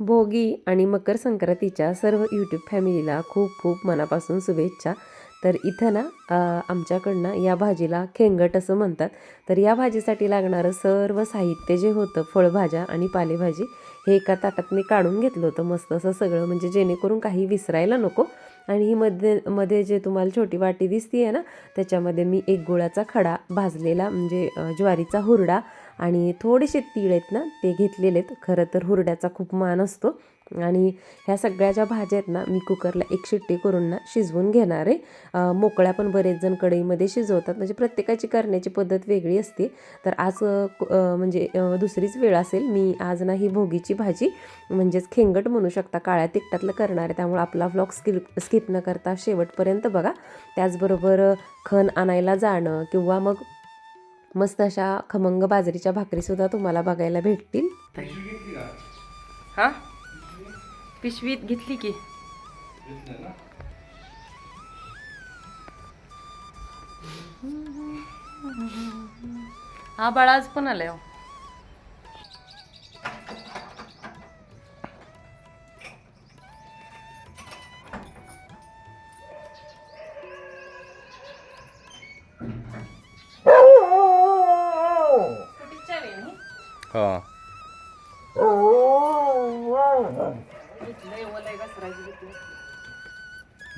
भोगी आणि मकर संक्रांतीच्या सर्व यूट्यूब फॅमिलीला खूप खूप मनापासून शुभेच्छा. तर इथं ना आमच्याकडनं या भाजीला खेंगट असं म्हणतात. तर या भाजीसाठी लागणारं सर्व साहित्य जे होतं फळभाज्या आणि पालेभाजी हे एका ताटात मी काढून घेतलं होतं मस्त असं सगळं. म्हणजे जेणेकरून काही विसरायला नको. आणि ही मध्ये मध्ये जे तुम्हाला छोटी वाटी दिसती आहे ना त्याच्यामध्ये मी एक गुळाचा खडा भाजलेला म्हणजे ज्वारीचा हुरडा आणि थोडेसे तीळ आहेत ना ते घेतलेले आहेत. खरं तर हुरड्याचा खूप मान असतो. आणि ह्या सगळ्या ज्या भाज्या आहेत ना मी कुकरला एक शिट्टी करून ना शिजवून घेणार आहे. मोकळ्या पण बरेच जण कढईमध्ये शिजवतात. म्हणजे प्रत्येकाची करण्याची पद्धत वेगळी असते. तर आज कु- म्हणजे दुसरीच वेळ असेल. मी आज ना ही भोगीची भाजी म्हणजेच खेंगट म्हणू शकता काळ्या तिकटातलं करणार आहे. त्यामुळे आपला व्लॉग स्किप स्किप न करता शेवटपर्यंत बघा. त्याचबरोबर खन खण आणायला जाणं किंवा मग मस्त अशा खमंग बाजरीच्या भाकरीसुद्धा तुम्हाला बघायला भेटतील. हा? पिशवीत घेतली की? हा बाळा आज पण आलाय हो.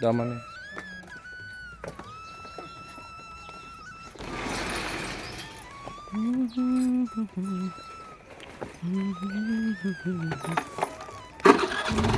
दमाने.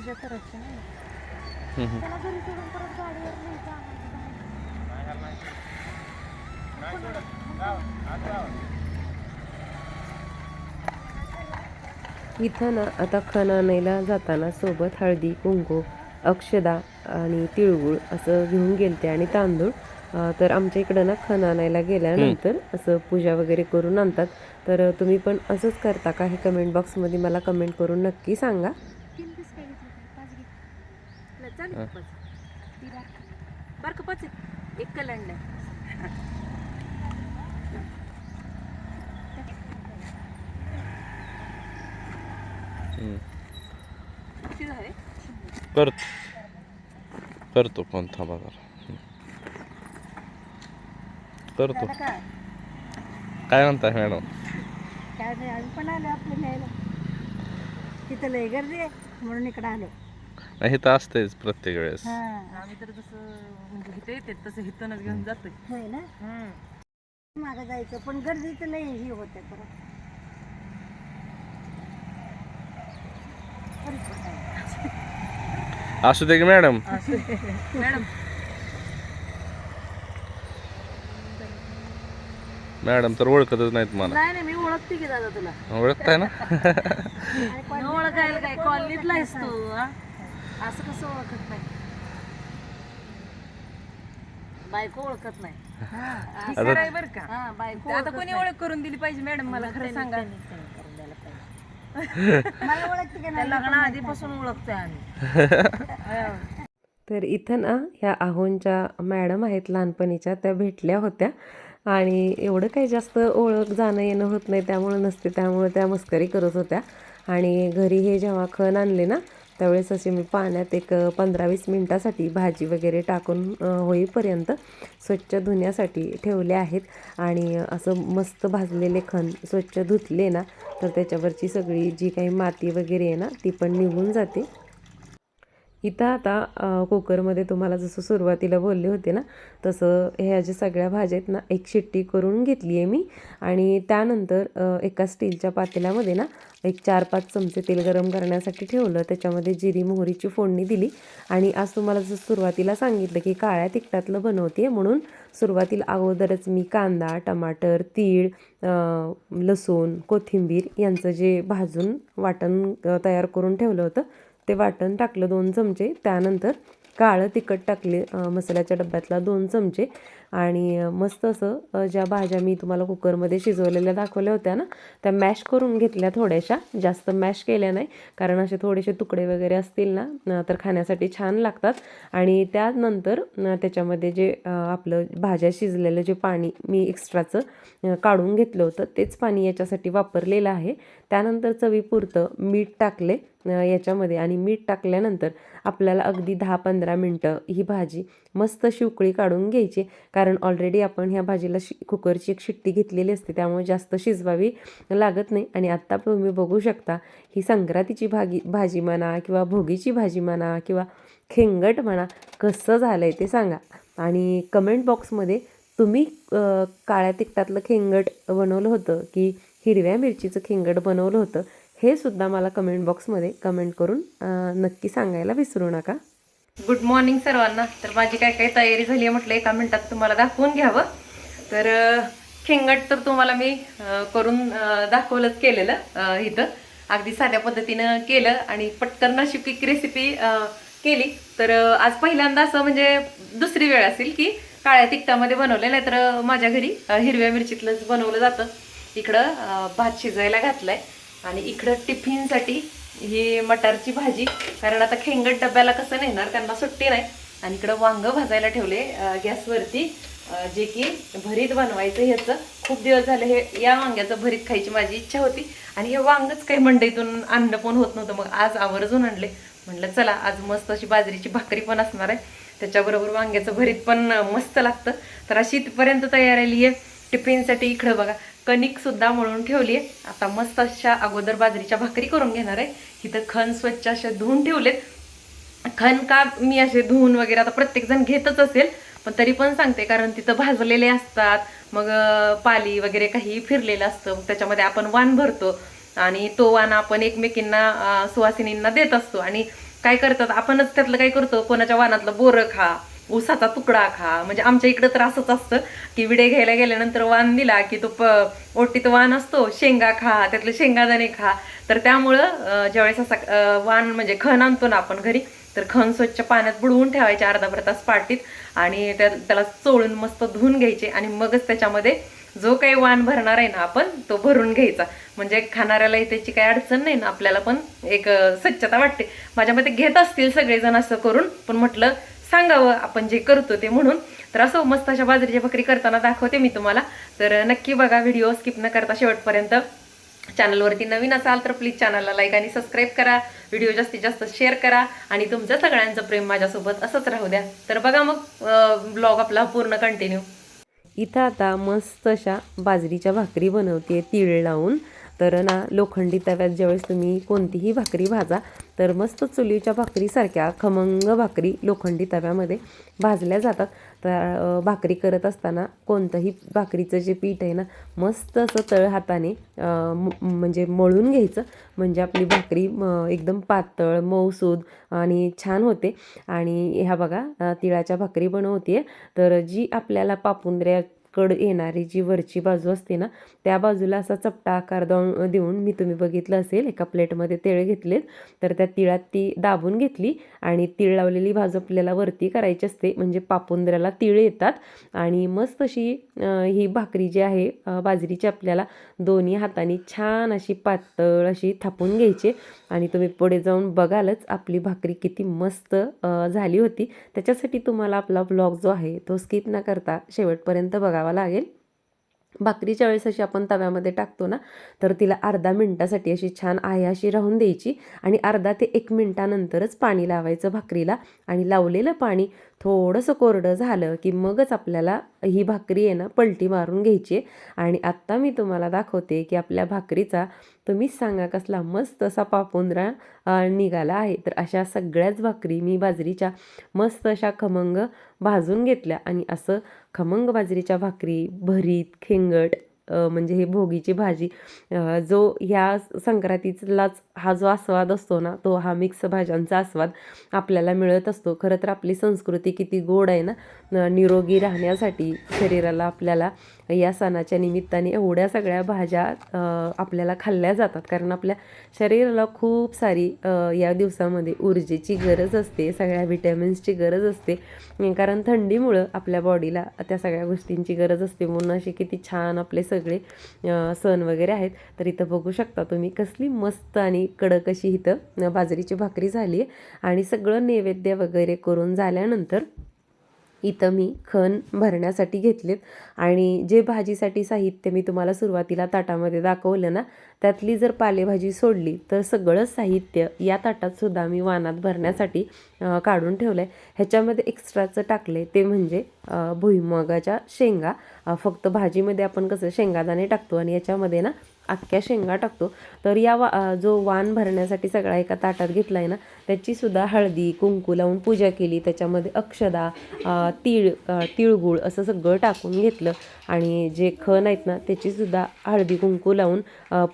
पूजा करायची ना हम्म. इथं ना आता खण आणायला जाताना सोबत हळदी कुंकू अक्षदा आणि तिळगुळ असं घेऊन गेलते आणि तांदूळ. तर आमच्या इकडं ना खण आणायला गेल्यानंतर असं पूजा वगैरे करून आणतात. तर तुम्ही पण असंच करता का? हे कमेंट बॉक्समध्ये मला कमेंट करून नक्की सांगा. बारक पाच आहेत. एक कलंड हम्म. किती झाले करतो. करतो फोन थांबा जरा. हम्म. करतो. काय? काय म्हणताय मॅडम? काय नाही आम्ही पण आलो आपलं न्यायला. तिथं लय गर्दी आहे म्हणून इकडं आलो. नाही तर असतेच प्रत्येक वेळेस. हा. आम्ही तर जसं म्हणजे इथे येते तसं हिथूनच घेऊन जातोय. होय ना? मागं जायचं पण गर्दीचं लय हे होतं परत असू दे की मॅडम. मॅडम. मॅडम तर ओळखतच नाहीत मला. नाही नाही मी ओळखते की दादा तुला. ओळखताय ना? न ओळखायला काय कॉलनीतला आहेस तू हा? असं कसं ओळखत नाही. बायको ओळखत नाही. आता बर का? हा बायको आता कोणी ओळख करून दिली पाहिजे मॅडम मला खरं सांगा. मला ओळखते का त्या लग्ना आधीपासून ओळखतोय आम्ही. तर इथं ना ह्या आहोंच्या मॅडम आहेत लहानपणीच्या त्या भेटल्या होत्या. आणि एवढं काही जास्त ओळख जाणं येणं होत नाही त्यामुळं नसते त्यामुळे त्या मस्करी करत होत्या. आणि घरी हे जेव्हा खण आणले ना त्यावेळेस अशी मी पाण्यात एक पंधरा वीस मिनटासाठी भाजी वगैरे टाकून होईपर्यंत स्वच्छ धुण्यासाठी ठेवले आहेत. आणि असं मस्त भाजलेले खण स्वच्छ धुतले ना तर त्याच्यावरची सगळी जी काही माती वगैरे आहे ना ती पण निघून जाते. इथं आता कुकरमध्ये तुम्हाला जसं सुरुवातीला बोलले होते ना तसं ह्या ज्या सगळ्या भाज्या आहेत ना एक शिट्टी करून घेतली आहे मी. आणि त्यानंतर एका स्टीलच्या पातेल्यामध्ये ना एक चार पाच चमचे तेल गरम करण्यासाठी ठेवलं. त्याच्यामध्ये जिरी मोहरीची फोडणी दिली. आणि आज तुम्हाला जसं सुरुवातीला सांगितलं की काळ्या तिखटातलं बनवते म्हणून सुरुवातीला अगोदरच मी कांदा टमाटर तीळ लसूण कोथिंबीर यांचं जे भाजून वाटण तयार करून ठेवलं होतं ते वाटण टाकलं दोन चमचे. त्यानंतर काळं तिखट टाकले मसाल्याच्या डब्यातला दोन चमचे. आणि मस्त असं ज्या भाज्या मी तुम्हाला कुकरमध्ये शिजवलेल्या दाखवल्या होत्या ना त्या मॅश करून घेतल्या थोड्याशा. जास्त मॅश केल्या नाही कारण असे थोडेसे तुकडे वगैरे असतील ना तर खाण्यासाठी छान लागतात. आणि त्यानंतर त्याच्यामध्ये जे आपलं भाज्या शिजलेलं जे पाणी मी एक्स्ट्राचं काढून घेतलं होतं तेच पाणी याच्यासाठी वापरलेलं आहे. त्यानंतर चवीपुरतं मीठ टाकले. याच्यामध्ये आणि मीठ टाकल्यानंतर आपल्याला अगदी दहा पंधरा मिनटं ही भाजी मस्त शिवकळी काढून घ्यायची. कारण ऑलरेडी आपण ह्या भाजीला शि कुकरची एक शिट्टी घेतलेली असते. त्यामुळे जास्त शिजवावी लागत नाही. आणि आत्ता तुम्ही बघू शकता ही संक्रांतीची भागी भाजी म्हणा किंवा भोगीची भाजी म्हणा किंवा खेंगट म्हणा कसं झालं आहे ते सांगा. आणि कमेंट बॉक्समध्ये तुम्ही काळ्या तिखटातलं खेंगट बनवलं होतं की हिरव्या मिरचीचं खेंगट बनवलं होतं हे सुद्धा मला कमेंट बॉक्समध्ये कमेंट करून नक्की सांगायला विसरू नका. गुड मॉर्निंग सर्वांना. तर माझी काय काय तयारी झाली आहे म्हटलं एका मिनटात तुम्हाला दाखवून घ्यावं. तर खेंगट तर तुम्हाला मी करून दाखवलंच केलेलं इथं. अगदी साध्या पद्धतीनं केलं आणि पटकन अशी पीक रेसिपी केली. तर आज पहिल्यांदा असं म्हणजे दुसरी वेळ असेल की काळ्या तिखटामध्ये बनवलं नाही तर माझ्या घरी हिरव्या मिरचीतलंच बनवलं जातं. इकडं भात शिजायला घातलाय. आणि इकडं टिफिनसाठी ही मटारची भाजी कारण आता खेंगट डब्याला कसं नेणार त्यांना सुट्टी नाही. आणि इकडं वांग भाजायला ठेवले गॅसवरती. जे की भरीत बनवायचं ह्याचं. खूप दिवस झाले हे या वांग्याचं भरीत खायची माझी इच्छा होती. आणि हे वांगच काही मंडईतून आणणं पण होत नव्हतं. मग आज आवर्जून आणले. म्हटलं चला आज मस्त अशी बाजरीची भाकरी पण असणार आहे. त्याच्याबरोबर वांग्याचं भरीत पण मस्त लागतं. तर अशी इथपर्यंत तयार आली आहे टिफिनसाठी इकडं बघा. कणिक सुद्धा मळून ठेवली आहे. आता मस्त अशा अगोदर बाजरीच्या भाकरी करून घेणार आहे. इथं खण स्वच्छ अशा धुवून ठेवलेत. खण का मी असे धुवून वगैरे आता प्रत्येक जण घेतच असेल पण तरी पण सांगते कारण तिथं भाजलेले असतात. मग पाली वगैरे काही फिरलेलं असतं. मग त्याच्यामध्ये आपण वाण भरतो. आणि तो वाण आपण एकमेकींना सुवासिनींना देत असतो. आणि काय करतात आपणच त्यातलं काय करतो? कोणाच्या वानातलं बोरं खा. ऊसाचा तुकडा खा. म्हणजे आमच्या इकडं तर असंच असतं की विडे घ्यायला गेल्यानंतर वाण दिला की तो प ओटीत वाण असतो शेंगा खा त्यातले शेंगादाणे खा. तर त्यामुळं ज्यावेळेस असा वान वाण म्हणजे खण आणतो ना आपण घरी तर खण स्वच्छ पाण्यात बुडवून ठेवायचे अर्धा भर तास पाटीत आणि त्या त्याला चोळून मस्त धुवून घ्यायचे आणि मगच त्याच्यामध्ये जो काही वाण भरणार आहे ना आपण तो भरून घ्यायचा. म्हणजे खाणाऱ्यालाही त्याची काही अडचण नाही ना आपल्याला पण एक स्वच्छता वाटते. माझ्या मते घेत असतील सगळेजण असं करून पण म्हटलं सांगावं आपण जे करतो ते म्हणून. तर असं मस्त अशा बाजरीची भाकरी करताना दाखवते मी तुम्हाला. तर नक्की बघा व्हिडिओ स्किप न करता शेवटपर्यंत. चॅनलवरती नवीन असाल तर प्लीज चॅनलला लाईक आणि सबस्क्राईब करा. व्हिडिओ जास्तीत जास्त शेअर करा. आणि तुमचं सगळ्यांचं प्रेम माझ्यासोबत असंच राहू द्या. तर बघा मग ब्लॉग आपला पूर्ण कंटिन्यू इथं आता मस्त अशा बाजरीच्या भाकरी बनवते तीळ लावून. तर ना लोखंडी तव्यात ज्यावेळेस तुम्ही कोणतीही भाकरी भाजा तर मस्त चुलीच्या भाकरीसारख्या खमंग भाकरी लोखंडी तव्यामध्ये भाजल्या जातात. तर भाकरी करत असताना कोणतंही भाकरीचं जे पीठ आहे ना मस्त असं तळ हाताने म- म्हणजे मळून घ्यायचं. म्हणजे आपली भाकरी म, एकदम पातळ मऊसूद आणि छान होते. आणि ह्या बघा तिळाच्या भाकरी बनवते तर जी आपल्याला पापुंद्र्या कड येणारी जी वरची बाजू असते ना त्या बाजूला असा चपटा आकार देऊन देऊन मी तुम्ही बघितलं असेल एका प्लेटमध्ये तिळ घेतलेत. तर त्या तिळात ती दाबून घेतली आणि तीळ लावलेली बाजू आपल्याला वरती करायची असते म्हणजे पापुंद्र्याला तीळ येतात. आणि मस्त अशी ही भाकरी जी आहे बाजरीची आपल्याला दोन्ही हाताने छान अशी पातळ अशी थापून घ्यायची. आणि तुम्ही पुढे जाऊन बघालच आपली भाकरी किती मस्त झाली होती. त्याच्यासाठी तुम्हाला आपला ब्लॉग जो आहे तो स्किप न करता शेवटपर्यंत बघा. करावा लागेल. भाकरीच्या वेळेस अशी आपण तव्यामध्ये टाकतो ना तर तिला अर्धा मिनटासाठी अशी छान आहे अशी राहून द्यायची आणि अर्धा ते एक मिनटानंतरच पाणी लावायचं भाकरीला आणि लावलेलं पाणी थोडंसं कोरडं झालं की मगच आपल्याला ही भाकरी आहे ना पलटी मारून घ्यायची आहे. आणि आत्ता मी तुम्हाला दाखवते की आपल्या भाकरीचा तुम्हीच सांगा कसला मस्त असा पापुंद्रा निघाला आहे तर अशा सगळ्याच भाकरी मी बाजरीच्या मस्त अशा खमंग भाजून घेतल्या आणि असं खमंग बाजरीच्या भाकरी भरीत खेंगट म्हणजे हे भोगीची भाजी जो ह्या संक्रांतीलाच हा जो आस्वाद असतो ना तो हा मिक्स भाज्यांचा आस्वाद आपल्याला मिळत असतो. खरं तर आपली संस्कृती किती गोड आहे ना निरोगी राहण्यासाठी शरीराला आपल्याला या सणाच्या निमित्ताने एवढ्या सगळ्या भाज्या आपल्याला खाल्ल्या जातात. कारण आपल्या शरीराला खूप सारी या दिवसामध्ये ऊर्जेची गरज असते सगळ्या विटॅमिन्सची गरज असते. कारण थंडीमुळं आपल्या बॉडीला त्या सगळ्या गोष्टींची गरज असते. म्हणून असे किती छान आपले सग सगळे सण वगैरे आहेत. तर इथं बघू शकता तुम्ही कसली मस्त आणि कडक अशी इथं बाजरीची भाकरी झाली आहे आणि सगळं नैवेद्य वगैरे करून झाल्यानंतर इथं मी खण भरण्यासाठी घेतलेत. आणि जे भाजीसाठी साहित्य मी तुम्हाला सुरुवातीला ताटामध्ये दाखवलं ना त्यातली जर पालेभाजी सोडली तर सगळं साहित्य या ताटातसुद्धा मी वानात भरण्यासाठी काढून ठेवलं आहे ह्याच्यामध्ये एक्स्ट्राचं टाकलं ते म्हणजे भुईमगाच्या भुईमुगाच्या शेंगा. फक्त भाजीमध्ये आपण कसं शेंगादाणे टाकतो आणि याच्यामध्ये ना अख्ख्या शेंगा टाकतो. तर या वा जो वाण भरण्यासाठी सगळा एका ताटात घेतला आहे ना त्याचीसुद्धा हळदी कुंकू लावून पूजा केली. त्याच्यामध्ये अक्षदा तीळ तिळगुळ असं सगळं टाकून घेतलं. आणि जे खण आहेत ना त्याचीसुद्धा हळदी कुंकू लावून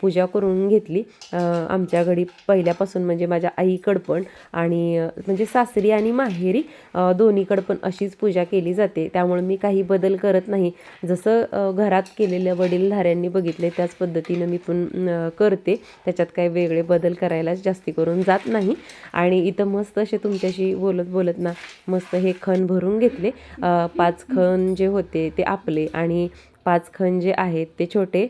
पूजा करून घेतली. आमच्या घरी पहिल्यापासून म्हणजे माझ्या आईकडं पण आणि म्हणजे सासरी आणि माहेरी अ, दोन्हीकडं पण अशीच पूजा केली जाते. त्यामुळे मी काही बदल करत नाही. जसं घरात केलेल्या वडीलधाऱ्यांनी बघितले त्याच पद्धतीनं मी पण करते. त्याच्यात काही वेगळे बदल करायला जास्ती करून जात नाही. आणि इथं मस्त असे तुमच्याशी बोलत बोलत ना मस्त हे खण भरून घेतले. पाच खण जे होते ते आपले आणि पाच खण जे आहेत ते छोटे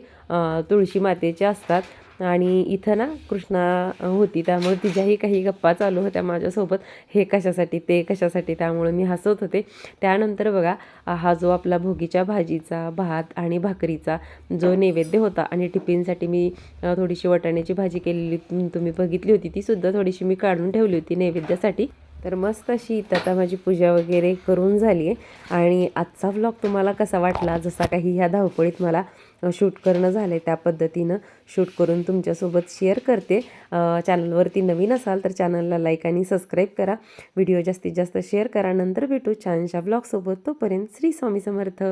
तुळशी मातेचे असतात. आणि इथं ना कृष्णा होती त्यामुळे तिच्याही काही गप्पा चालू होत्या माझ्यासोबत. हे कशासाठी ते कशासाठी त्यामुळे मी हसत होते. त्यानंतर बघा हा जो आपला भोगीच्या भाजीचा भात आणि भाकरीचा जो नैवेद्य होता आणि टिफिनसाठी मी थोडीशी वाटाण्याची भाजी केलेली तुम्ही बघितली होती ती सुद्धा थोडीशी मी काढून ठेवली होती नैवेद्यासाठी. तर मस्त अशी इथं आता माझी पूजा वगैरे करून झाली आहे. आणि आजचा व्लॉग तुम्हाला कसा वाटला? जसा काही ह्या धावपळीत मला शूट करणं झालं आहे त्या पद्धतीनं. शूट करून तुमच्यासोबत शेअर करते. चॅनलवरती नवीन असाल तर चॅनलला लाईक आणि सबस्क्राईब करा. व्हिडिओ जास्तीत जास्त शेअर करा. नंतर भेटू छानशा ब्लॉगसोबत तोपर्यंत श्री स्वामी समर्थ.